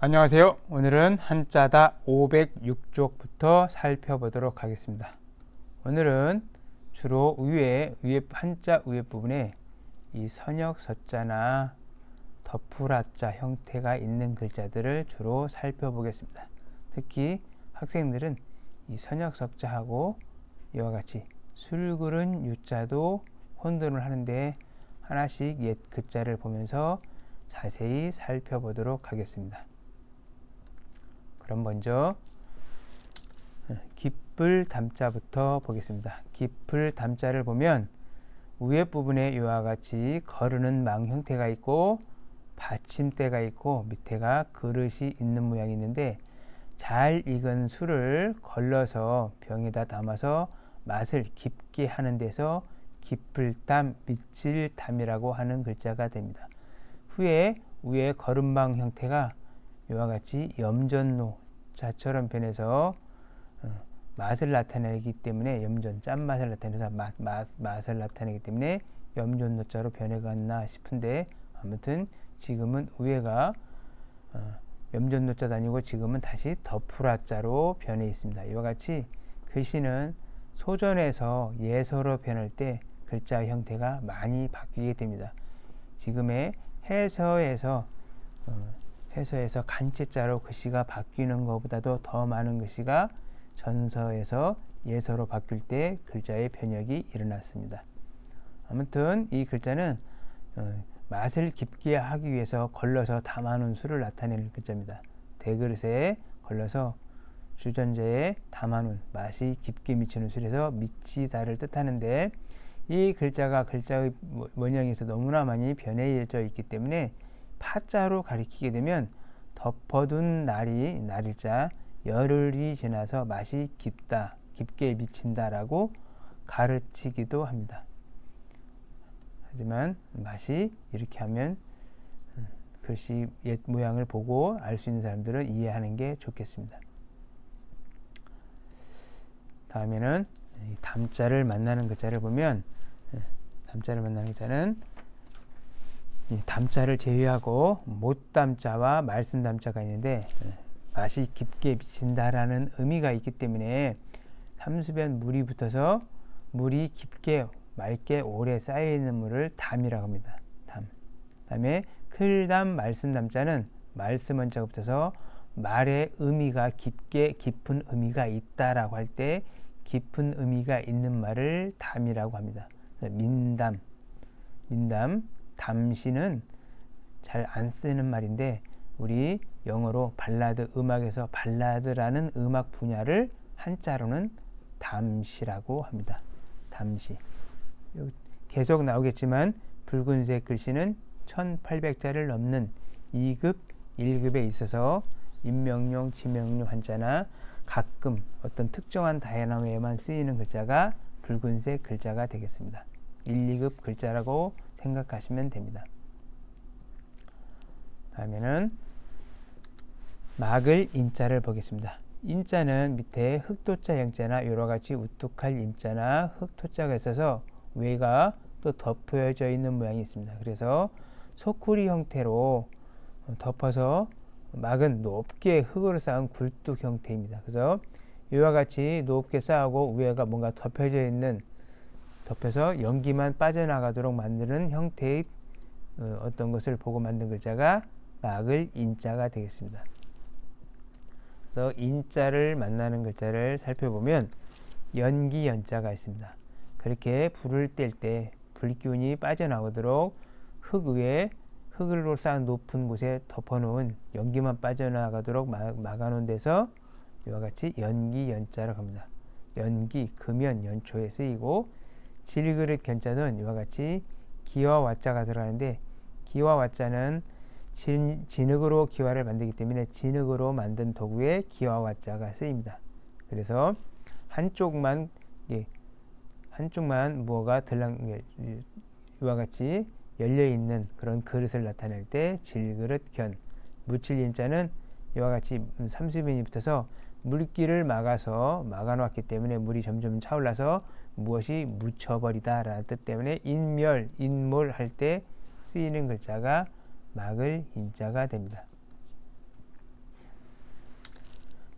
안녕하세요. 오늘은 한자다 506쪽부터 살펴보도록 하겠습니다. 오늘은 주로 위에 위에 한자 위에 부분에 이 선역 서자나 덧풀아자 형태가 있는 글자들을 주로 살펴보겠습니다. 특히 학생들은 이 선역 석자하고 이와 같이 술그른 유자도 혼돈을 하는데 하나씩 옛 글자를 보면서 자세히 살펴보도록 하겠습니다. 그럼 먼저 깊을 담자부터 보겠습니다. 깊을 담자를 보면 위에 부분에 이와 같이 거르는 망 형태가 있고 받침대가 있고 밑에가 그릇이 있는 모양이 있는데 잘 익은 술을 걸러서 병에다 담아서 맛을 깊게 하는 데서 깊을담, 밑질담이라고 하는 글자가 됩니다. 후에 위에 거름망 형태가 이와 같이 염전노 자처럼 변해서 어, 맛을 나타내기 때문에 염전 짠맛을 나타내서 맛, 맛, 맛을 나타내기 때문에 염전노자로 변해갔나 싶은데 아무튼 지금은 위에가 어, 염전노자도 아니고 지금은 다시 덧풀아자로 변해 있습니다. 이와 같이 글씨는 소전에서 예서로 변할 때 글자 형태가 많이 바뀌게 됩니다. 지금의 해서에서 어, 해서에서 간체자로 글씨가 바뀌는 것보다도 더 많은 글씨가 전서에서 예서로 바뀔 때 글자의 변혁이 일어났습니다. 아무튼 이 글자는 어, 맛을 깊게 하기 위해서 걸러서 담아놓은 술을 나타내는 글자입니다. 대그릇에 걸러서 주전자에 담아놓은 맛이 깊게 미치는 술에서 미치다를 뜻하는데 이 글자가 글자의 원형에서 너무나 많이 변해져 있기 때문에 파자로 가리키게 되면 덮어둔 날이 날일자 열흘이 지나서 맛이 깊다 깊게 미친다라고 가르치기도 합니다. 하지만 맛이 이렇게 하면 음, 글씨 옛 모양을 보고 알 수 있는 사람들은 이해하는 게 좋겠습니다. 다음에는 담자를 만나는 글자를 보면 예, 담자를 만나는 글자는 담자를 제외하고 못 담자와 말씀 담자가 있는데 예, 맛이 깊게 비친다라는 의미가 있기 때문에 삼수변 물이 붙어서 물이 깊게 맑게 오래 쌓여 있는 물을 담이라고 합니다. 담. 다음에 클담 말씀 담자는 말씀 원자가 붙어서 말의 의미가 깊게 깊은 의미가 있다라고 할 때 깊은 의미가 있는 말을 담이라고 합니다. 민담, 민담, 담시는 잘 안 쓰는 말인데 우리 영어로 발라드 음악에서 발라드라는 음악 분야를 한자로는 담시라고 합니다. 담시. 계속 나오겠지만 붉은색 글씨는 1800자를 넘는 2급, 1급에 있어서 인명용, 지명용 한자나 가끔 어떤 특정한 다이나마에만 쓰이는 글자가 붉은색 글자가 되겠습니다. 1, 2급 글자라고 생각하시면 됩니다. 다음에는 막을 인자를 보겠습니다. 인자는 밑에 흑도자 영자나 여러가지 우뚝할 임자나 흑토자가 있어서 외가 또 덮여져 있는 모양이 있습니다. 그래서 소쿠리 형태로 덮어서 막은 높게 흙으로 쌓은 굴뚝 형태입니다. 그래서 이와 같이 높게 쌓고 위에가 뭔가 덮여져 있는 덮여서 연기만 빠져나가도록 만드는 형태의 어, 어떤 것을 보고 만든 글자가 막을 인자가 되겠습니다. 그래서 인자를 만나는 글자를 살펴보면 연기 연자가 있습니다. 그렇게 불을 뗄 때 불기운이 빠져나오도록 흙 위에 흙으로 쌓은 높은 곳에 덮어놓은 연기만 빠져나가도록 막아놓은 데서 이와 같이 연기 연자라고 합니다. 연기 금연 연초에 쓰이고 질그릇 견자는 이와 같이 기와 와자가 들어가는데 기와 와자는 진, 진흙으로 기와를 만들기 때문에 진흙으로 만든 도구에 기와 와자가 쓰입니다. 그래서 한쪽만 예, 한쪽만 무어가 들랑 이와 같이 열려 있는 그런 그릇을 나타낼 때 질그릇 견 묻힐 인자는 이와 같이 삼수변이 붙어서 물기를 막아서 막아놓았기 때문에 물이 점점 차올라서 무엇이 묻혀버리다 라는 뜻 때문에 인멸, 인몰 할 때 쓰이는 글자가 막을 인자가 됩니다.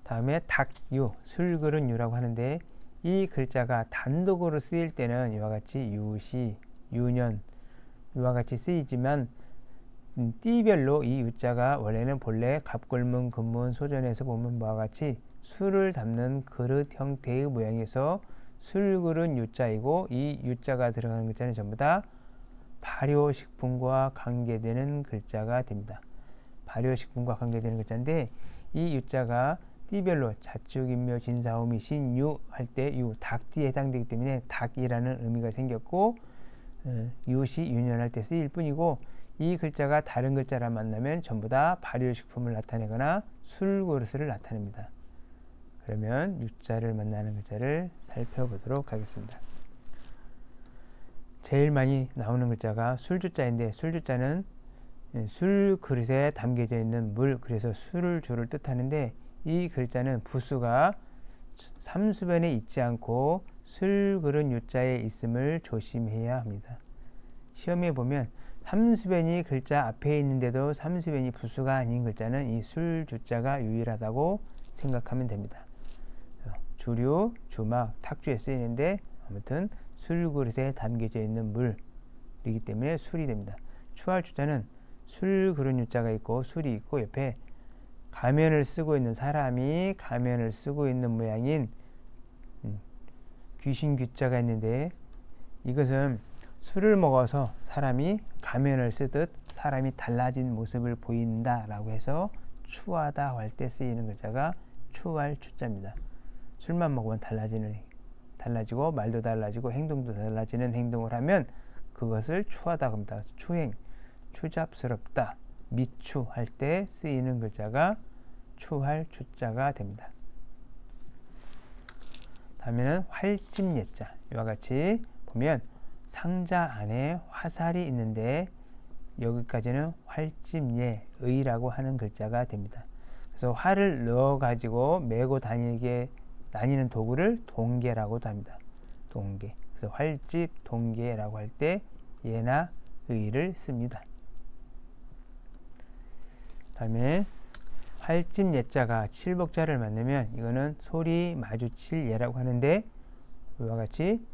다음에 닭유, 술그릇 유라고 하는데 이 글자가 단독으로 쓰일 때는 이와 같이 유시, 유년 이와 같이 쓰이지만 음, 띠별로 이 유자가 원래는 본래 갑골문, 금문, 소전에서 보면 뭐와 같이 술을 담는 그릇 형태의 모양에서 술그릇 유자이고 이 유자가 들어가는 글자는 전부 다 발효식품과 관계되는 글자가 됩니다. 발효식품과 관계되는 글자인데 이 유자가 띠별로 자축인묘 진사오미 신유 할 때 유 닭띠에 해당되기 때문에 닭이라는 의미가 생겼고 어, 유시 유년할 때 쓰일 뿐이고 이 글자가 다른 글자랑 만나면 전부 다 발효식품을 나타내거나 술그릇을 나타냅니다. 그러면 유자를 만나는 글자를 살펴보도록 하겠습니다. 제일 많이 나오는 글자가 술주자인데 술주자는 예, 술 그릇에 담겨져 있는 물 그래서 술을 주를 뜻하는데 이 글자는 부수가 삼수변에 있지 않고 술 그릇 유자에 있음을 조심해야 합니다. 시험에 보면 삼수변이 글자 앞에 있는데도 삼수변이 부수가 아닌 글자는 이 술주자가 유일하다고 생각하면 됩니다. 주류, 주막, 탁주에 쓰이는데 아무튼 술 그릇에 담겨져 있는 물이기 때문에 술이 됩니다. 추할 주자는 술 그릇 유자가 있고 술이 있고 옆에 가면을 쓰고 있는 사람이 가면을 쓰고 있는 모양인 음, 귀신 귀자가 있는데 이것은 술을 먹어서 사람이 가면을 쓰듯 사람이 달라진 모습을 보인다라고 해서 추하다 할 때 쓰이는 글자가 추할 추자입니다. 술만 먹으면 달라지는 달라지고 말도 달라지고 행동도 달라지는 행동을 하면 그것을 추하다 합니다. 추행, 추잡스럽다, 미추할 때 쓰이는 글자가 추할 추자가 됩니다. 다음에는 활집 예자 이와 같이 보면 상자 안에 화살이 있는데 여기까지는 활집예 의라고 하는 글자가 됩니다. 그래서 활을 넣어 가지고 메고 다니게 다니는 도구를 동계라고도 합니다. 동계. 그래서 활집 동계라고 할 때 예나 의를 씁니다. 다음에 활집 예자가 칠복자를 만나면 이거는 소리 마주칠 예라고 하는데 이와 같이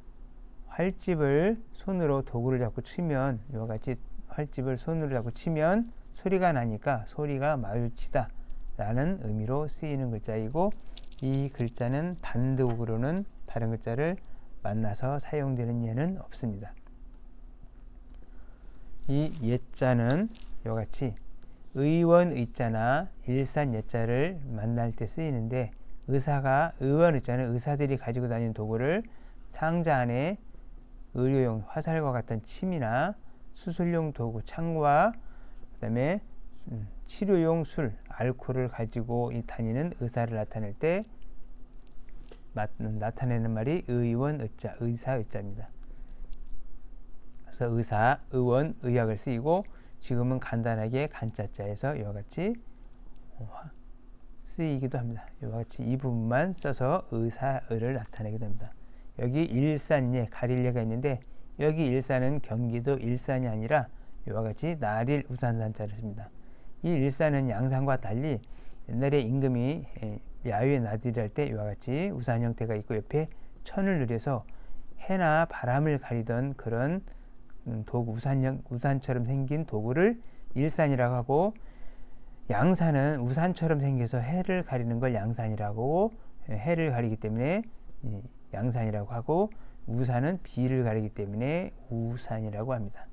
활집을 손으로 도구를 잡고 치면 이와 같이 활집을 손으로 잡고 치면 소리가 나니까 소리가 마주치다 라는 의미로 쓰이는 글자이고 이 글자는 단독으로는 다른 글자를 만나서 사용되는 예는 없습니다. 이 예자는 이와 같이 의원 의자나 일산 예자를 만날 때 쓰이는데 의사가 의원 의자는 의사들이 가지고 다니는 도구를 상자 안에 의료용 화살과 같은 침이나 수술용 도구 창과 그다음에 음, 치료용 술, 알코올을 가지고 다니는 의사를 나타낼 때 나타내는 말이 의원 의자, 의사 의자입니다. 그래서 의사, 의원, 의학을 쓰이고 지금은 간단하게 간자자에서 이와 같이 쓰이기도 합니다. 이와 같이 이 부분만 써서 의사의를 나타내게 됩니다. 여기 일산예, 가릴예가 있는데 여기 일산은 경기도 일산이 아니라 이와 같이 나릴 우산산자를 씁니다. 이 일산은 양산과 달리 옛날에 임금이 야외 나들이 할 때 이와 같이 우산 형태가 있고 옆에 천을 누려서 해나 바람을 가리던 그런 음, 도구 우산형 우산처럼 생긴 도구를 일산이라고 하고 양산은 우산처럼 생겨서 해를 가리는 걸 양산이라고 해를 가리기 때문에 양산이라고 하고 우산은 비를 가리기 때문에 우산이라고 합니다.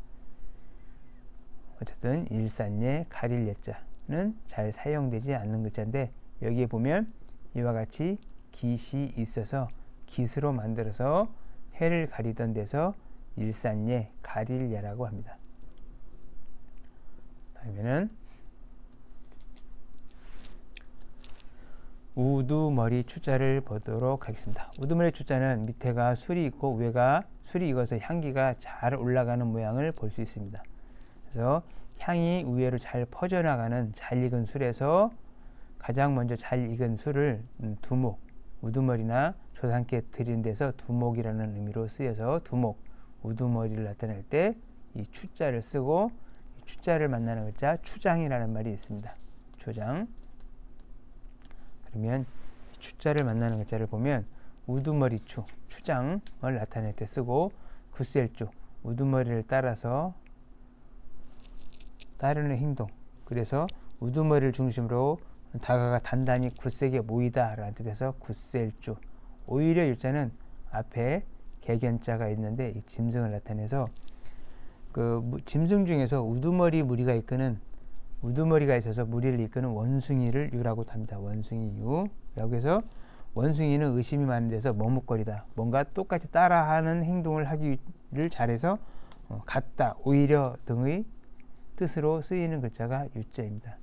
어쨌든 일산예 가릴 예자는 잘 사용되지 않는 글자인데 여기에 보면 이와 같이 깃이 있어서 깃으로 만들어서 해를 가리던 데서 일산예 가릴예라고 합니다. 다음에는 우두머리 추자를 보도록 하겠습니다. 우두머리 추자는 밑에가 술이 있고 위가 술이 익어서 향기가 잘 올라가는 모양을 볼 수 있습니다. 그래서 향이 위로 잘 퍼져나가는 잘 익은 술에서 가장 먼저 잘 익은 술을 음, 두목, 우두머리나 조상께 드린 데서 두목이라는 의미로 쓰여서 두목, 우두머리를 나타낼 때 이 추자를 쓰고 추자를 만나는 글자 추장이라는 말이 있습니다. 추장. 그러면 추자를 만나는 글자를 보면 우두머리 추, 추장을 나타낼 때 쓰고 굳셀주, 우두머리를 따라서 따르는 행동. 그래서 우두머리를 중심으로 다가가 단단히 굳세게 모이다라는 뜻에서 굳셀주. 오히려 일자는 앞에 개견자가 있는데 이 짐승을 나타내서 그 무- 짐승 중에서 우두머리 무리가 이끄는 우두머리가 있어서 무리를 이끄는 원숭이를 유라고 합니다. 원숭이 유라고 해서 원숭이는 의심이 많은 데서 머뭇거리다. 뭔가 똑같이 따라하는 행동을 하기를 잘해서 어, 같다, 오히려 등의 뜻으로 쓰이는 글자가 유자입니다.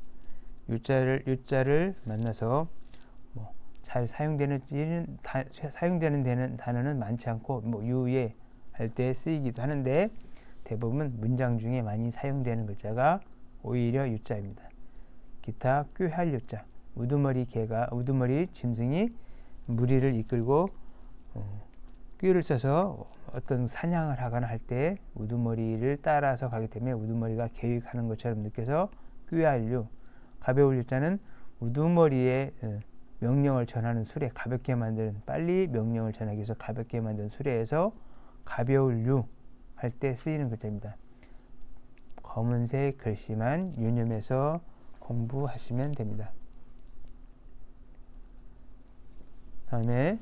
유자를 유자를 만나서 뭐 잘 사용되는 다, 사용되는 되는 단어는 많지 않고 뭐 유예 할 때 쓰이기도 하는데 대부분 문장 중에 많이 사용되는 글자가 오히려 유자입니다. 기타 꾀할 유자 우두머리 개가 우두머리 짐승이 무리를 이끌고 어, 꾀를 써서 어떤 사냥을 하거나 할 때 우두머리를 따라서 가기 때문에 우두머리가 계획하는 것처럼 느껴서 꾀할유 가벼울 유자는 우두머리에 어, 명령을 전하는 수레 가볍게 만드는 빨리 명령을 전하기 위해서 가볍게 만든 수레에서 가벼울 유할때 쓰이는 글자입니다. 검은색 글씨만 유념해서 공부하시면 됩니다. 다음에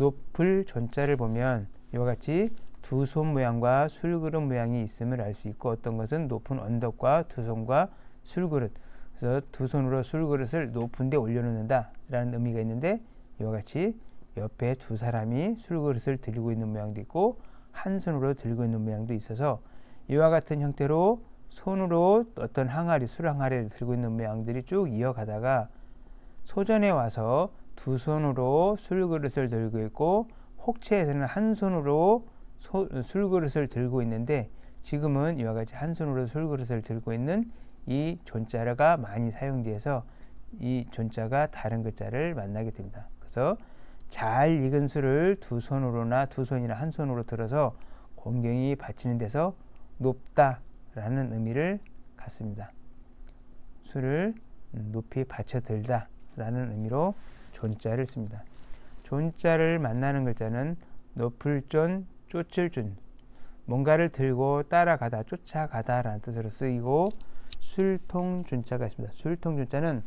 높을 존자를 보면 이와 같이 두 손 모양과 술그릇 모양이 있음을 알 수 있고 어떤 것은 높은 언덕과 두 손과 술그릇. 그래서 두 손으로 술그릇을 높은 데 올려놓는다 라는 의미가 있는데 이와 같이 옆에 두 사람이 술그릇을 들고 있는 모양도 있고 한 손으로 들고 있는 모양도 있어서 이와 같은 형태로 손으로 어떤 항아리 술 항아리를 들고 있는 모양들이 쭉 이어가다가 소전에 와서 두 손으로 술그릇을 들고 있고 혹체에서는 한 손으로 소, 술그릇을 들고 있는데 지금은 이와 같이 한 손으로 술그릇을 들고 있는 이 존자가 많이 사용돼서 이 존자가 다른 글자를 만나게 됩니다. 그래서 잘 익은 술을 두 손으로나 두 손이나 한 손으로 들어서 공경이 바치는 데서 높다라는 의미를 갖습니다. 술을 높이 받쳐 들다라는 의미로 존자를 씁니다. 존자를 만나는 글자는 높을 존, 쫓을 준, 뭔가를 들고 따라가다, 쫓아가다라는 뜻으로 쓰이고 술통 준자가 있습니다. 술통 준자는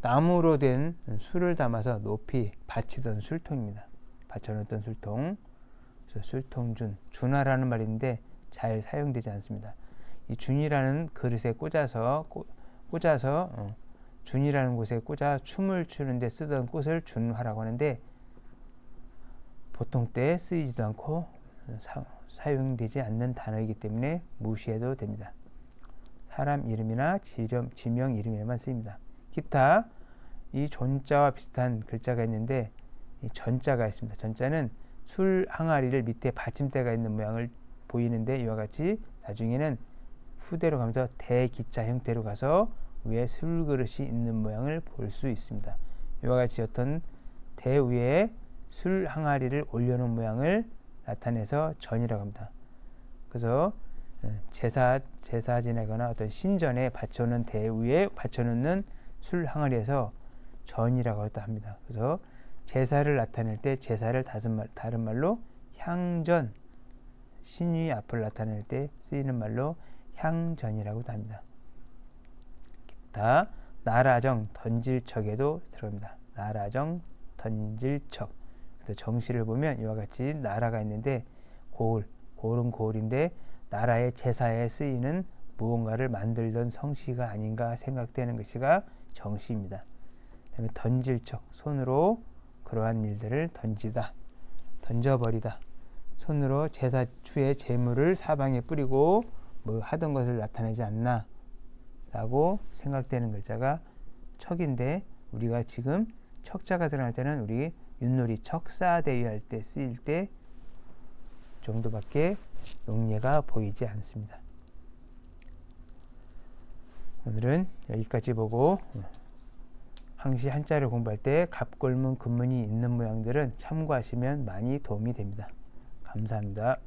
나무로 된 술을 담아서 높이 받치던 술통입니다. 받쳐놓던 술통. 술통준, 준하라는 말인데 잘 사용되지 않습니다. 이 준이라는 그릇에 꽂아서 꽂, 꽂아서 어, 준이라는 곳에 꽂아 춤을 추는데 쓰던 꽃을 준화라고 하는데 보통 때 쓰이지도 않고 사, 사용되지 않는 단어이기 때문에 무시해도 됩니다. 사람 이름이나 지령, 지명 이름에만 쓰입니다. 기타 이 존자와 비슷한 글자가 있는데 이 전자가 있습니다. 전자는 술 항아리를 밑에 받침대가 있는 모양을 보이는데 이와 같이 나중에는 후대로 가면서 대기자 형태로 가서 위에 술그릇이 있는 모양을 볼 수 있습니다. 이와 같이 어떤 대 위에 술 항아리를 올려놓은 모양을 나타내서 전이라고 합니다. 그래서 제사 제사 지내거나 어떤 신전에 받쳐놓은 대 위에 받쳐놓는 술 항아리에서 전이라고 합니다. 그래서 제사를 나타낼 때 제사를 다른 말로 향전 신위 앞을 나타낼 때 쓰이는 말로 향전이라고도 합니다. 기타 나라정 던질척에도 들어갑니다. 나라정 던질척 정시를 보면 이와 같이 나라가 있는데 고을 고을은 고을인데 나라의 제사에 쓰이는 무언가를 만들던 성씨가 아닌가 생각되는 것이가 정시입니다. 그다음에 던질 척 손으로 그러한 일들을 던지다 던져버리다 손으로 제사 추에 재물을 사방에 뿌리고 뭐 하던 것을 나타내지 않나 라고 생각되는 글자가 척인데 우리가 지금 척자가 드러날 때는 우리 윷놀이 척사대위 할때 쓰일 때 정도밖에 용례가 보이지 않습니다. 오늘은 여기까지 보고 항시 한자를 공부할 때 갑골문 근문이 있는 모양들은 참고하시면 많이 도움이 됩니다. 감사합니다.